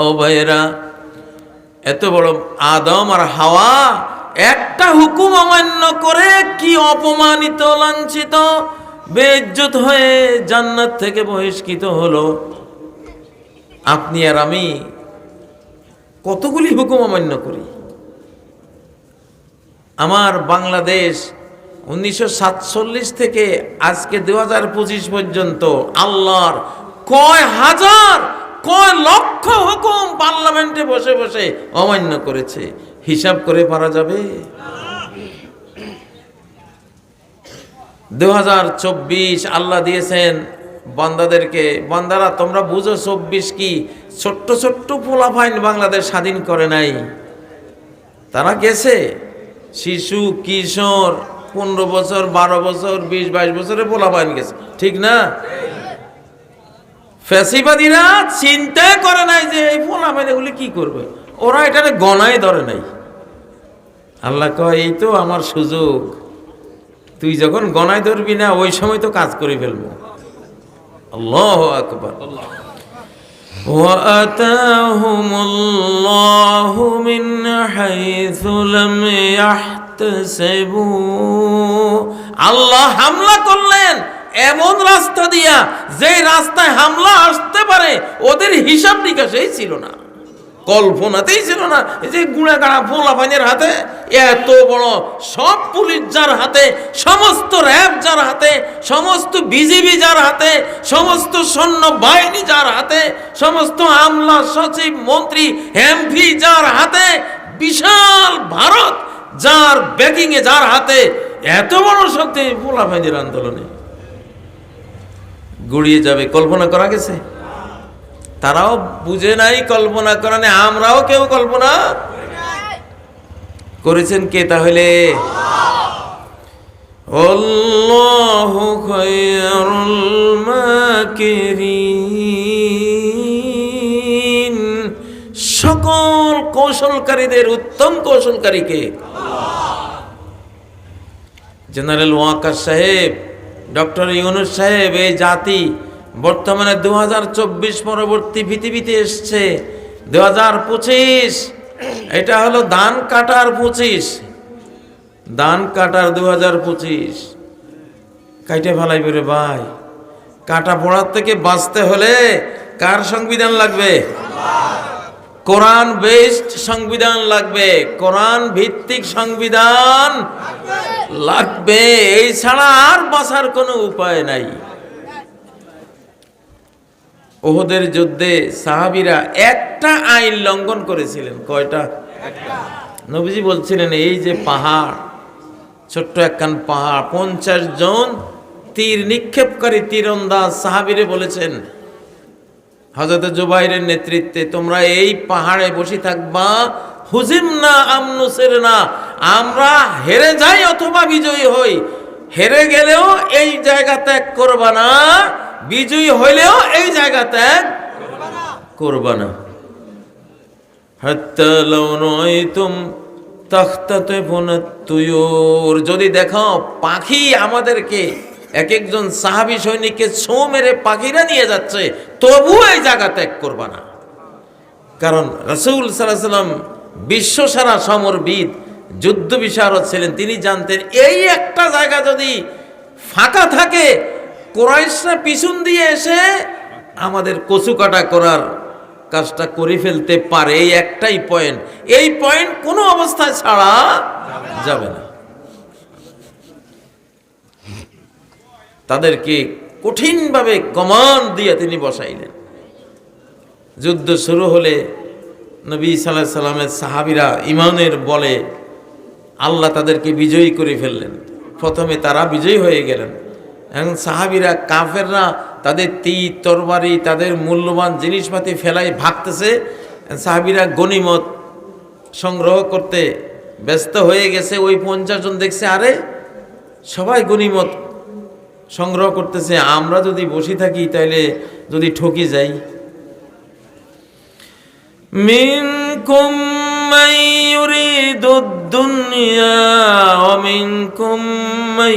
ও ভাইয়েরা, এত বড় আদম আর হাওয়া, একটা হুকুম অমান্য করে কি অপমানিত, লাঞ্ছিত বেজ্জত হয়ে জান্নাত থেকে বহিষ্কৃত হলো। আপনি আর আমি কতগুলি হুকুম অমান্য করি। আমার বাংলাদেশ উনিশশো সাতচল্লিশ থেকে আজকে দু হাজার পঁচিশ পর্যন্ত আল্লাহর কয় হাজার কয় লক্ষ হুকুম পার্লামেন্টে বসে বসে অমান্য করেছে? হিসাব করে পারা যাবে? দু হাজার চব্বিশ আল্লাহ দিয়েছেন বান্দাদেরকে, বান্দারা তোমরা বুঝো চব্বিশ কি ছোট্ট ছোট্ট পোলাফাইন বাংলাদেশ স্বাধীন করে নাই? তারা গেছে। শিশু, কিশোর, পনেরো বছর, বারো বছর, বিশ বাইশ বছরে পোলাপাইন গেছে। ঠিক না? ফ্যাসিবাদীরা চিন্তা করে নাই যে এই পোলাপাইন এগুলি কি করবে ওরা এটারে গনাই ধরে নাই আল্লাহ কয় এই তো আমার সুযোগ তুই যখন গনায় ধরবি না ওই সময় তো কাজ করে ফেলবো আল্লাহ আকবার وآتاهم الله من حيث لم يحتسبوا আল্লাহ হামলা করলেন এমন রাস্তা দিয়া যে রাস্তায় হামলা আসতে পারে, ওদের হিসাব নিকাশেই ছিল না। কল্পনাতেই ছিল না। এই যে গুঁড়া গাড়া ফোলা পানির হাতে, এত বড় সব পুলিশ যার হাতে, সমস্ত র্যাব যার হাতে, সমস্ত বিজিবি যার হাতে, সমস্ত সৈন্য বাহিনী যার হাতে, সমস্ত আমলা সচিব, মন্ত্রী এমপি যার হাতে, বিশাল ভারত যার ব্যাকিং এ যার হাতে, এত বড় শক্তি ফোলা পানির আন্দোলনে। গড়িয়ে যাবে, কল্পনা করা গেছে? তারাও বুঝে নাই, কল্পনা করে নাই, আমরাও কেউ কল্পনা করেছেন কে তাহলে? সকল কৌশলকারীদের, উত্তম কৌশলকারীকে। জেনারেল ওয়াকার সাহেব ডক্টর ইউনুস সাহেব, এই জাতি বর্তমানে দু হাজার চব্বিশ পরবর্তী পৃথিবীতে এসছে। দু এটা হলো ধান কাটার পঁচিশ। ধান কাটার দু হাজার পঁচিশ। কাইটে ফেলাইবে রে ভাই। কাটা পড়ার থেকে বাঁচতে হলে কার সংবিধান লাগবে? কোরআন বেসড সংবিধান লাগবে, কোরআন ভিত্তিক সংবিধান লাগবে, এই ছাড়া আর বাঁচার কোনো উপায় নাই। ওহদের যুদ্ধে সাহাবিরা একটা আইন লঙ্ঘন করেছিলেন, কয়টা? নবীজি বলছিলেন, এই যে পাহাড়, ছোট্ট একখান পাহাড়, পঞ্চাশ জন তীর, নিক্ষেপকারী তীরন্দাজ সাহাবিরে বলেছেন হজরত জুবাইরের নেতৃত্বে তোমরা এই পাহাড়ে বসে থাকবা হুজিম না আমনুসের না, আমরা হেরে যাই অথবা বিজয়ী হই। হেরে গেলেও এই জায়গা ত্যাগ করবা না, বিজয়ী হইলেও এই জায়গা ত্যাগ করবা না। যদি দেখো পাখি আমাদেরকে এক একজন সাহাবি সৈনিককে ছো মেরে পাখিরা নিয়ে যাচ্ছে তবু এই জায়গা ত্যাগ করবা না। কারণ রসুল সাল্লাম বিশ্বসারা সমরবিদ যুদ্ধ বিশারদ ছিলেন, তিনি জানতেন এই একটা জায়গা যদি ফাঁকা থাকে, কোরাইশরা পিছন দিয়ে এসে আমাদের কচু কাটা করার কাজটা করে ফেলতে পারে, এই একটাই পয়েন্ট এই পয়েন্ট কোনো অবস্থায় ছাড়া যাবে না। তাদেরকে কঠিনভাবে কমান দিয়ে তিনি বসাইলেন। যুদ্ধ শুরু হলে নবী সাল্লাহ সাল্লামের সাহাবিরা ইমানের বলে আল্লাহ তাদেরকে বিজয়ী করে ফেললেন। প্রথমে তারা বিজয়ী হয়ে গেলেন। এখন সাহাবিরা কাফেররা তাদের তীর তরবারি, তাদের মূল্যবান জিনিসপাতি ফেলাই ভাগতেছে। সাহাবিরা গনিমত সংগ্রহ করতে ব্যস্ত হয়ে গেছে। ওই পঞ্চাশ জন দেখছে, আরে সবাই গনিমত সংগ্রহ করতেছে আমরা যদি বসে থাকি তাহলে যদি ঠকি যাই মিনকুম من يريد الدنيا ومنكم من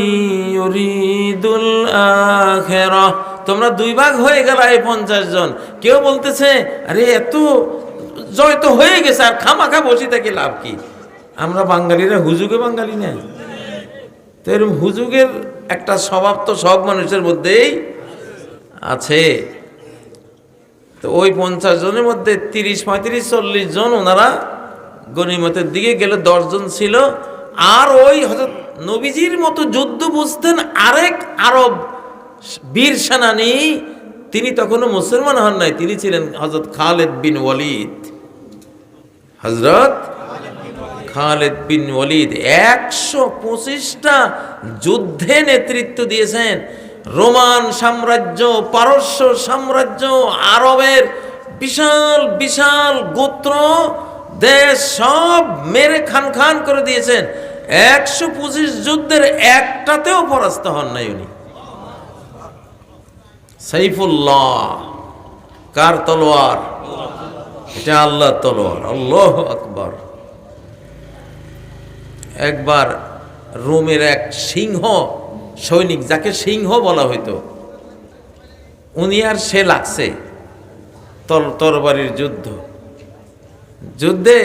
يريد الآخرة তোমরা দুই ভাগ হয়ে গেল এই পঞ্চাশ জন কেউ বলতেছে আরে এত জয় তো হয়ে গেছে আর খামাখা বসে থাকি লাভ কি আমরা বাঙালিরা হুজুগে বাঙালি না তো এরকম হুজুগের একটা স্বভাব তো সব মানুষের মধ্যেই আছে। তো ওই পঞ্চাশ জনের মধ্যে তিরিশ, পঁয়ত্রিশ, চল্লিশ জন ওনারা গণিমতের দিকে গেলে দশজন ছিল। আর ওই হজরত নবীজির মতো যুদ্ধ বুঝতেন আরেক আরব বীর সেনানি, তিনি তখনও মুসলমান হন নাই, তিনি ছিলেন হজরত খালেদ বিন ওয়ালিদ। হজরত খালেদ বিন ওয়ালিদ একশো পঁচিশটা যুদ্ধে নেতৃত্ব দিয়েছেন। রোমান সাম্রাজ্য, পারস্য সাম্রাজ্য, আরবের বিশাল বিশাল গোত্র, দেশ সব মেরে খান খান করে দিয়েছেন। একশো পঁচিশ যুদ্ধের একটাতেও পরাস্ত হন নাই উনি। সাইফুল্লাহ, কার তলোয়ার? এটা আল্লাহ তলোয়ার, আল্লাহ আকবর। একবার রোমের এক সিংহ সৈনিক, যাকে সিংহ বলা হইতো, উনি আর সে লাগছে তর তরবারির যুদ্ধ। যুদ্ধে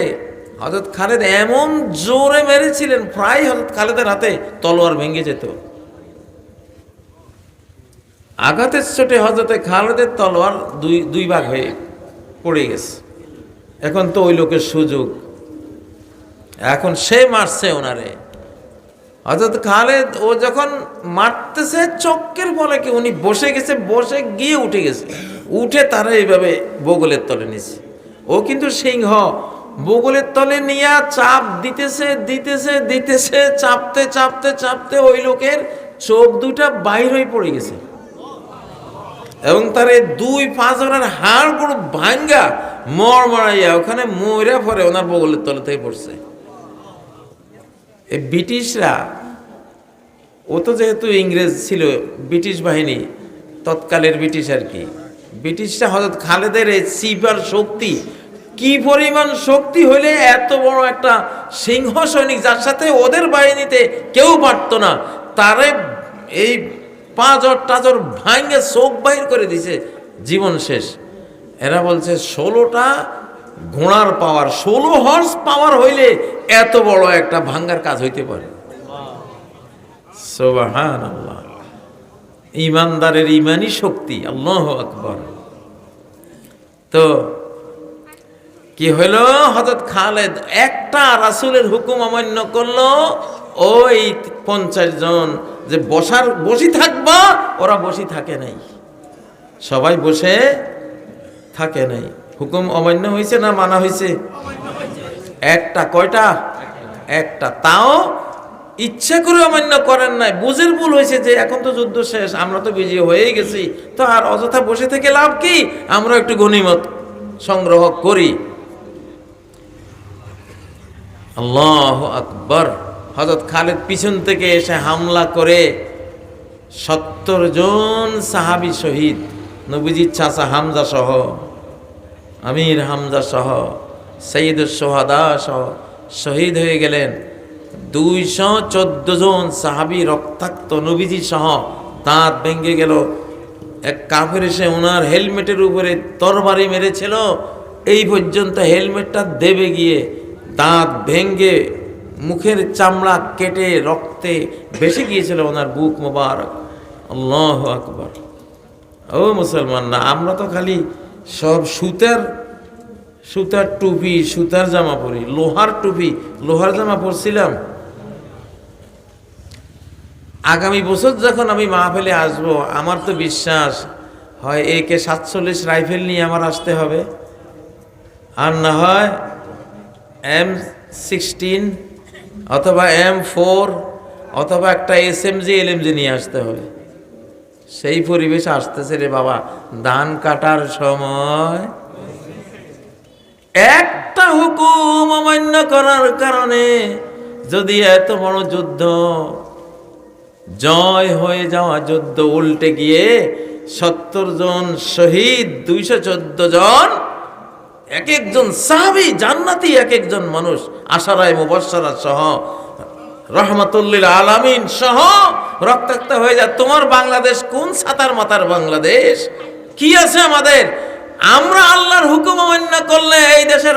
হজরত খালেদ এমন জোরে মেরেছিলেন, প্রায় হজরত খালেদের হাতে তলোয়ার ভেঙে যেত। আঘাতের চোটে হজরতে খালেদের তলোয়ার দুই দুই ভাগ হয়ে পড়ে গেছে। এখন তো ওই লোকের সুযোগ। এখন সে মারছে ওনারে। অর্থাৎ খালেদ, ও যখন মারতেছে, চক্কের বলে কি উনি বসে গেছে, বসে গিয়ে উঠে গেছে। উঠে তারা এইভাবে বগলের তলে নিছে। ও কিন্তু সিংহ। বগলের তলে নিয়ে চাপ দিতেছে দিতেছে দিতেছে, চাপতে চাপতে চাপতে ওই লোকের চোখ দুটা বাইর হয়ে পড়ে গেছে। এবং তার এই দুই পাঁচ জনের হাড় পুরো ভাঙ্গা মর মারাইয়া ওখানে ময়রা পরে ওনার বগলের তলে থেকে পড়ছে। এই ব্রিটিশরা, ও তো যেহেতু ইংরেজ ছিল ব্রিটিশ বাহিনী, তৎকালের ব্রিটিশ আর কি, ব্রিটিশরা হজরত খালেদের এই সিপার শক্তি কি পরিমাণ শক্তি হইলে এত বড় একটা সিংহ সৈনিক যার সাথে ওদের বাহিনীতে কেউ পারতো না, তারে এই পাঁচর টাজর ভাঙে চোখ বাহির করে দিছে, জীবন শেষ। এরা বলছে, ষোলোটা ঘোড়ার পাওয়ার, ষোলো হর্স পাওয়ার হইলে এত বড় একটা ভাঙ্গার কাজ হইতে পারে। ইমানদারের ইমানই শক্তি, আল্লাহ আকবর। তো, কি হইল? হজরত খালেদ একটা রাসুলের হুকুম অমান্য করল, ওই পঞ্চাশ জন যে বসার, বসি থাকবা, ওরা বসি থাকে নাই। সবাই বসে থাকে নাই। হুকুম অমান্য হয়েছে না মানা হয়েছে? একটা, কয়টা? একটা। তাও ইচ্ছা করে অমান্য করেন নাই। বুঝের ভুল হয়েছে যে এখন তো যুদ্ধ শেষ, আমরা তো বিজয়ী হয়েই গেছি। তো আর অযথা বসে থেকে লাভ কি? আমরা একটু গণিমত সংগ্রহ করি। আল্লাহ আকবর। হজরত খালেদ পিছন থেকে এসে হামলা করে সত্তর জন সাহাবি শহীদ। নবীজির চাচা হামজা সহ আমির হামজা সহ সঈদ সোহাদা সহ শহীদ হয়ে গেলেন দুইশো চোদ্দ জন সাহাবি রক্তাক্ত নবীজি সহ। দাঁত ভেঙে গেল। এক কাফের এসে ওনার হেলমেটের উপরে তরবারি মেরেছিল। এই পর্যন্ত হেলমেটটা দেবে গিয়ে দাঁত ভেঙ্গে মুখের চামড়া কেটে রক্তে বেশি গিয়েছিল ওনার বুক মোবারক। আল্লাহ আকবর। ও মুসলমান না আমরা তো খালি সব সুতার সুতার টুপি, সুতার জামা পরি, লোহার টুপি, লোহার জামা পরছিলাম। আগামী বছর যখন আমি মাহফিলে আসব, আমার তো বিশ্বাস হয় একে সাতচল্লিশ রাইফেল নিয়ে আমার আসতে হবে। আর না হয় এম সিক্সটিন অথবা এম ফোর অথবা একটা S M G, L M G নিয়ে আসতে হবে। সেই পরিবেশ আসতেছে রে বাবা। ধান কাটার সময়। একটা হুকুম অমান্য করার কারণে যদি এত বড় যুদ্ধ, জয় হয়ে যাওয়া যুদ্ধ উল্টে গিয়ে সত্তর জন শহীদ, দুইশো চোদ্দ জন, এক একজন সাহাবি, জান্নাতি এক একজন মানুষ, আশারায় মুবাসারা সহ রহমতুল্লিল আলামিন সহ রক্তাক্ত হয়ে যায় তোমার বাংলাদেশ কোন সাতার মাতার বাংলাদেশ? কি আছে আমাদের? আমরা আল্লাহর হুকুম অমান্য করলে এই দেশের